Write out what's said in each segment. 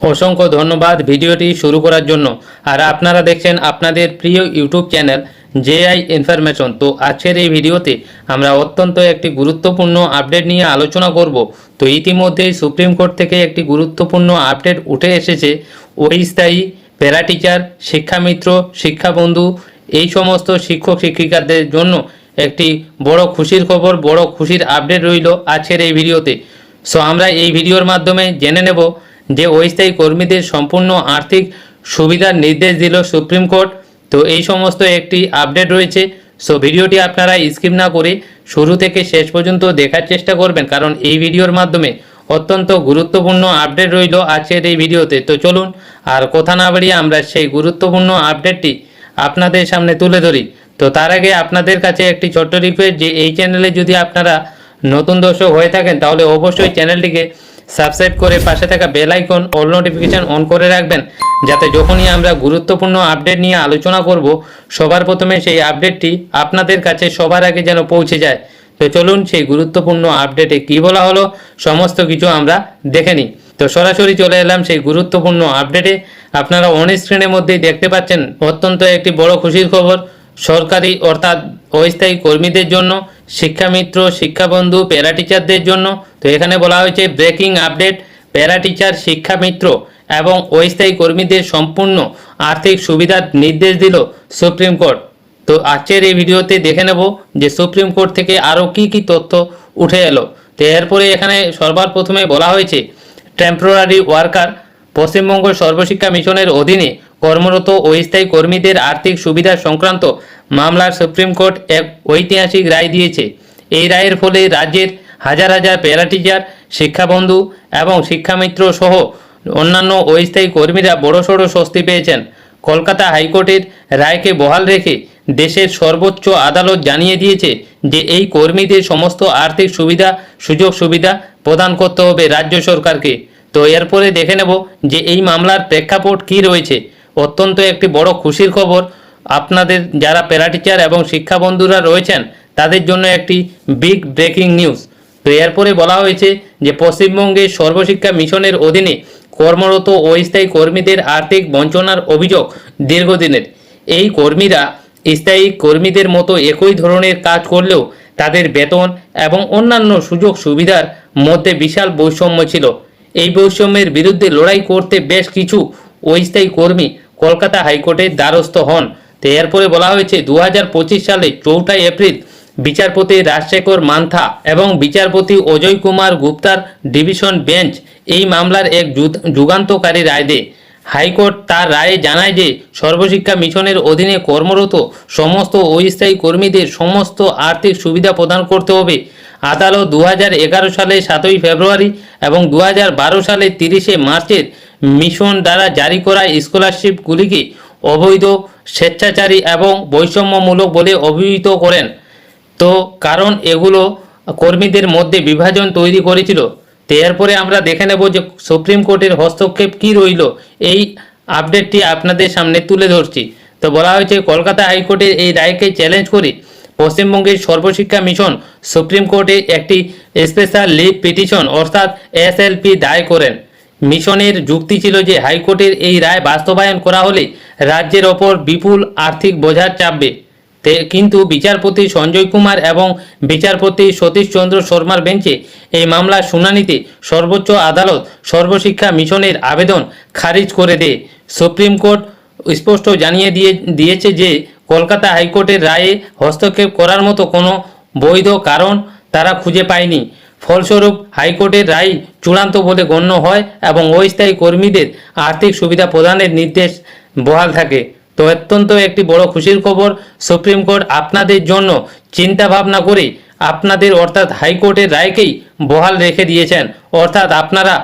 অসংখ্য ধন্যবাদ ভিডিওটি শুরু করার জন্য। আর আপনারা দেখছেন আপনাদের প্রিয় ইউটিউব চ্যানেল জেআই ইনফরমেশন। তো আজকের এই ভিডিওতে আমরা অত্যন্ত একটি গুরুত্বপূর্ণ আপডেট নিয়ে আলোচনা করব। তো ইতিমধ্যেই সুপ্রিম কোর্ট থেকে একটি গুরুত্বপূর্ণ আপডেট উঠে এসেছে। ওই স্থায়ী প্যারা টিচার শিক্ষামিত্র, শিক্ষাবন্ধু এই সমস্ত শিক্ষক শিক্ষিকাদের জন্য একটি বড় খুশির খবর, বড় খুশির আপডেট রইল আজকের এই ভিডিওতে। সো আমরা এই ভিডিওর মাধ্যমে জেনে নেব যে অস্থায়ী কর্মীদের সম্পূর্ণ আর্থিক সুবিধার নির্দেশ দিল সুপ্রিম কোর্ট। তো এই সমস্ত একটি আপডেট রয়েছে। সো ভিডিওটি আপনারা স্কিপ না করে শুরু থেকে শেষ পর্যন্ত দেখার চেষ্টা করবেন, কারণ এই ভিডিওর মাধ্যমে অত্যন্ত গুরুত্বপূর্ণ আপডেট রইল আজকের এই ভিডিওতে। তো চলুন, আর কথা না বাড়িয়ে আমরা সেই গুরুত্বপূর্ণ আপডেটটি আপনাদের সামনে তুলে ধরি। তো তার আগে আপনাদের কাছে একটি ছোট্ট রিকোয়েস্ট যে, এই চ্যানেলে যদি আপনারা নতুন দর্শক হয়ে থাকেন, তাহলে অবশ্যই চ্যানেলটিকে সাবস্ক্রাইব করে পাশে থাকা bell icon all notification on করে রাখবেন, যাতে যখনই আমরা গুরুত্বপূর্ণ আপডেট নিয়ে আলোচনা করব, সবার প্রথমে সেই আপডেটটি আপনাদের কাছে সবার আগে যেন পৌঁছে যায়। তো চলুন সেই গুরুত্বপূর্ণ আপডেটে কি বলা হলো, সমস্ত কিছু আমরা দেখে নিই। তো সরাসরি চলে এলাম সেই গুরুত্বপূর্ণ আপডেটে আপনারা অন স্ক্রিনের মধ্যেই দেখতে পাচ্ছেন, অত্যন্ত একটি বড় খুশির খবর। সরকারি অর্থাৎ অস্থায়ী কর্মীদের জন্য শিক্ষামিত্র, শিক্ষাবন্ধু প্যারা টিচারদের জন্য। তো এখানে বলা হয়েছে ব্রেকিং আপডেট প্যারা টিচার শিক্ষামিত্র এবং অস্থায়ী কর্মীদের সম্পূর্ণ আর্থিক সুবিধার নির্দেশ দিল সুপ্রিম কোর্ট। তো আজকের এই ভিডিওতে দেখে নেব যে সুপ্রিম কোর্ট থেকে আরও কি কি তথ্য উঠে এলো। তো এরপরে এখানে সর্বার প্রথমে বলা হয়েছে টেম্পোরারি ওয়ার্কার পশ্চিমবঙ্গ সর্বশিক্ষা মিশনের অধীনে কর্মরত অস্থায়ী কর্মীদের আর্থিক সুবিধা সংক্রান্ত মামলার সুপ্রিম কোর্ট এক ঐতিহাসিক রায় দিয়েছে। এই রায়ের ফলে রাজ্যের হাজার হাজার প্যারা টিচার শিক্ষাবন্ধু এবং শিক্ষামিত্র সহ অন্যান্য অস্থায়ী কর্মীরা বড়সড় স্বস্তি পেয়েছেন। কলকাতা হাইকোর্টের রায়কে বহাল রেখে দেশের সর্বোচ্চ আদালত জানিয়ে দিয়েছে যে এই কর্মীদের সমস্ত আর্থিক সুবিধা, সুযোগ সুবিধা প্রদান করতে হবে রাজ্য সরকারকে। তো এরপরে দেখে নেব যে এই মামলার প্রেক্ষাপট কী রয়েছে। অত্যন্ত একটি বড় খুশির খবর। আপনাদের যারা প্যারা টিচার এবং শিক্ষা বন্ধুরা রয়েছেন, তাদের জন্য একটি বিগ ব্রেকিং নিউজ তো এরপরে বলা হয়েছে যে, পশ্চিমবঙ্গে সর্বশিক্ষা মিশনের অধীনে কর্মরত অস্থায়ী কর্মীদের আর্থিক বঞ্চনার অভিযোগ দীর্ঘদিনের। এই কর্মীরা স্থায়ী কর্মীদের মতো একই ধরনের কাজ করলেও তাদের বেতন এবং অন্যান্য সুযোগ সুবিধার মধ্যে বিশাল বৈষম্য ছিল। এই বৈষম্যের বিরুদ্ধে লড়াই করতে বেশ কিছু অস্থায়ী কর্মী কলকাতা হাইকোর্টের দ্বারস্থ হন। তো এরপরে বলা হয়েছে দু হাজার পঁচিশ সালে চৌঠা এপ্রিল বিচারপতি রাজশেখর মান্থা এবং বিচারপতি অজয় কুমার গুপ্তার ডিভিশন বেঞ্চ এই মামলার এক যুগান্তকারী রায় দেয়। হাইকোর্ট তার রায়ে জানায় যে, সর্বশিক্ষা মিশনের অধীনে কর্মরত সমস্ত অস্থায়ী কর্মীদের সমস্ত আর্থিক সুবিধা প্রদান করতে হবে। আদালত দু হাজার এগারো সালে সাতই ফেব্রুয়ারি এবং দু হাজার বারো সালে তিরিশে মার্চের মিশন দ্বারা জারি করা স্কলারশিপগুলিকে অবৈধ, স্বেচ্ছাচারী এবং বৈষম্যমূলক বলে অভিহিত করেন। তো কারণ এগুলো কর্মীদের মধ্যে বিভাজন তৈরি করেছিল। তো এরপরে আমরা দেখে নেব যে সুপ্রিম কোর্টের হস্তক্ষেপ কি রইল। এই আপডেটটি আপনাদের সামনে তুলে ধরছি। তো বলা হয়েছে, কলকাতা হাইকোর্টের এই রায়কে চ্যালেঞ্জ করে পশ্চিমবঙ্গের সর্বশিক্ষা মিশন সুপ্রিম কোর্টে একটি স্পেশাল লিভ পিটিশন অর্থাৎ এসএলপি দায় করেন। মিশনের যুক্তি ছিল যে হাইকোর্টের এই রায় বাস্তবায়ন করা হলে রাজ্যের ওপর বিপুল আর্থিক বোঝার চাপবে। কিন্তু বিচারপতি সঞ্জয় কুমার এবং বিচারপতি সতীশ চন্দ্র শর্মার বেঞ্চে এই মামলার শুনানিতে সর্বোচ্চ আদালত সর্বশিক্ষা মিশনের আবেদন খারিজ করে দেয়। সুপ্রিম কোর্ট স্পষ্ট জানিয়ে দিয়ে, দিয়েছে যে কলকাতা হাইকোর্টের রায়ে হস্তক্ষেপ করার মতো কোনো বৈধ কারণ তারা খুঁজে পায়নি। ফলস্বরূপ, হাইকোর্টের রায় চূড়ান্ত বলে গণ্য হয় এবং অস্থায়ী কর্মীদের আর্থিক সুবিধা প্রদানের নির্দেশ বহাল থাকে। তো অত্যন্ত একটি বড় খুশির খবর, সুপ্রিম কোর্ট আপনাদের জন্য চিন্তা ভাবনা করে আপনাদের অর্থাৎ হাইকোর্টের রায়কেই বহাল রেখে দিয়েছেন। অর্থাৎ আপনারা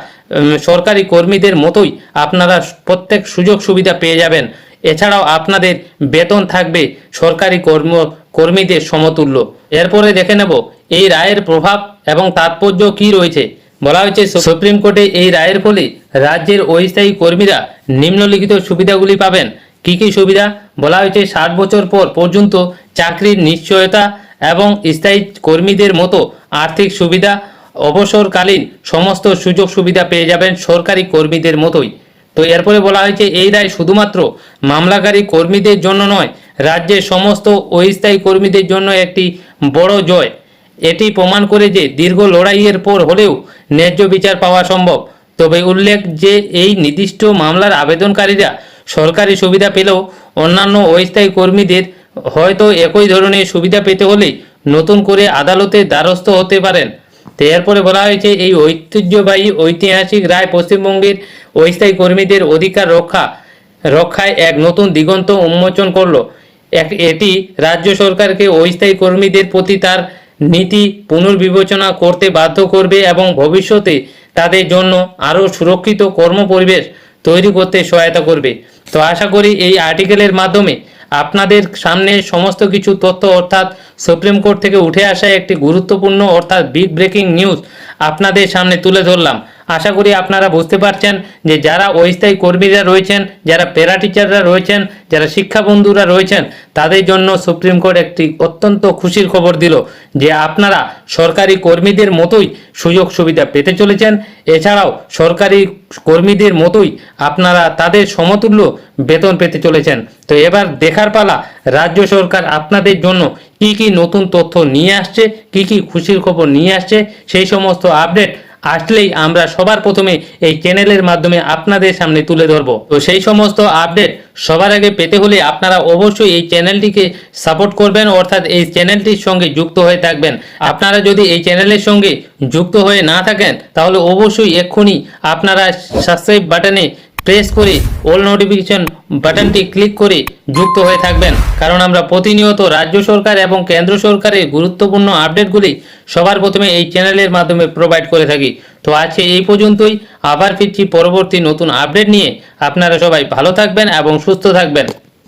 সরকারি কর্মীদের মতোই আপনারা প্রত্যেক সুযোগ সুবিধা পেয়ে যাবেন। এছাড়াও আপনাদের বেতন থাকবে সরকারি কর্ম, কর্মীদের সমতুল্য। এরপরে দেখে নেব এই রায়ের প্রভাব এবং তাৎপর্য কি রয়েছে। বলা হয়েছে, সুপ্রিম কোর্টে এই রায়ের ফলে রাজ্যের অস্থায়ী কর্মীরা নিম্নলিখিত সুবিধাগুলি পাবেন। কি কি সুবিধা? বলা হয়েছে, ষাট বছর পর পর্যন্ত চাকরির নিশ্চয়তা এবং স্থায়ী কর্মীদের মতো আর্থিক সুবিধা, অবসরকালীন সমস্ত সুযোগ সুবিধা পেয়ে যাবেন সরকারি কর্মীদের মতোই। তো এরপরে বলা হয়েছে, এই রায় শুধুমাত্র মামলাকারী কর্মীদের জন্য নয়, রাজ্যের সমস্ত অস্থায়ী কর্মীদের জন্য একটি বড় জয়। এটি প্রমাণ করে যে দীর্ঘ লড়াইয়ের পর হলেও ন্যায্য বিচার পাওয়া সম্ভব। তবে উল্লেখ যে এই নির্দিষ্ট মামলার আবেদনকারীরা সরকারি সুবিধা পেলেও অন্যান্য অস্থায়ী কর্মীদের হয়তো একই ধরনের সুবিধা পেতে হলে নতুন করে আদালতে দ্বারস্থ হতে পারেন। তো এরপরে বলা হয়েছে, এই ঐতিহ্যবাহী ঐতিহাসিক রায় পশ্চিমবঙ্গের অস্থায়ী কর্মীদের অধিকার রক্ষা, রক্ষায় এক নতুন দিগন্ত উন্মোচন করল। এক, এটি রাজ্য সরকারকে অস্থায়ী কর্মীদের প্রতি তার নীতি পুনর্বিবেচনা করতে বাধ্য করবে এবং ভবিষ্যতে তাদের জন্য আরও সুরক্ষিত কর্মপরিবেশ তৈরি করতে সহায়তা করবে। তো আশা করি এই আর্টিকেলের মাধ্যমে আপনাদের সামনে সমস্ত কিছু তথ্য অর্থাৎ সুপ্রিম কোর্ট থেকে উঠে আসা একটি গুরুত্বপূর্ণ অর্থাৎ বিগ ব্রেকিং নিউজ আপনাদের সামনে তুলে ধরলাম। আশা করি আপনারা বুঝতে পারছেন যে যারা অস্থায়ী কর্মীরা রয়েছেন, যারা প্যারা টিচাররা রয়েছেন, যারা শিক্ষা বন্ধুরা রয়েছেন, তাদের জন্য সুপ্রিম কোর্ট একটি অত্যন্ত খুশির খবর দিল যে আপনারা সরকারি কর্মীদের মতোই সুযোগ সুবিধা পেতে চলেছেন। এছাড়াও সরকারি কর্মীদের মতোই আপনারা তাদের সমতুল্য বেতন পেতে চলেছেন। তো এবার দেখার পালা, রাজ্য সরকার আপনাদের জন্য কি কি নতুন তথ্য নিয়ে আসছে, কি কি খুশির খবর নিয়ে আসছে, সেই সমস্ত আপডেট আসলেই আমরা সবার প্রথমে এই চ্যানেলের মাধ্যমে আপনাদের সামনে তুলে ধরব। তো সেই সমস্ত আপডেট সবার আগে পেতে হলে আপনারা অবশ্যই এই চ্যানেলটিকে সাপোর্ট করবেন, অর্থাৎ এই চ্যানেলটির সঙ্গে যুক্ত হয়ে থাকবেন। আপনারা যদি এই চ্যানেলের সঙ্গে যুক্ত হয়ে না থাকেন, তাহলে অবশ্যই এক্ষুনি আপনারা সাবস্ক্রাইব বাটনে প্রেস করে অল নোটিফিকেশন বাটনটি ক্লিক করে যুক্ত হয়ে থাকবেন। কারণ আমরা প্রতিনিয়ত রাজ্য সরকার এবং কেন্দ্র সরকারের গুরুত্বপূর্ণ আপডেটগুলি সবার প্রথমে এই চ্যানেলের মাধ্যমে প্রোভাইড করে থাকি। তো আজকে এই পর্যন্তই, আবার ফিরছি পরবর্তী নতুন আপডেট নিয়ে। আপনারা সবাই ভালো থাকবেন এবং সুস্থ থাকবেন।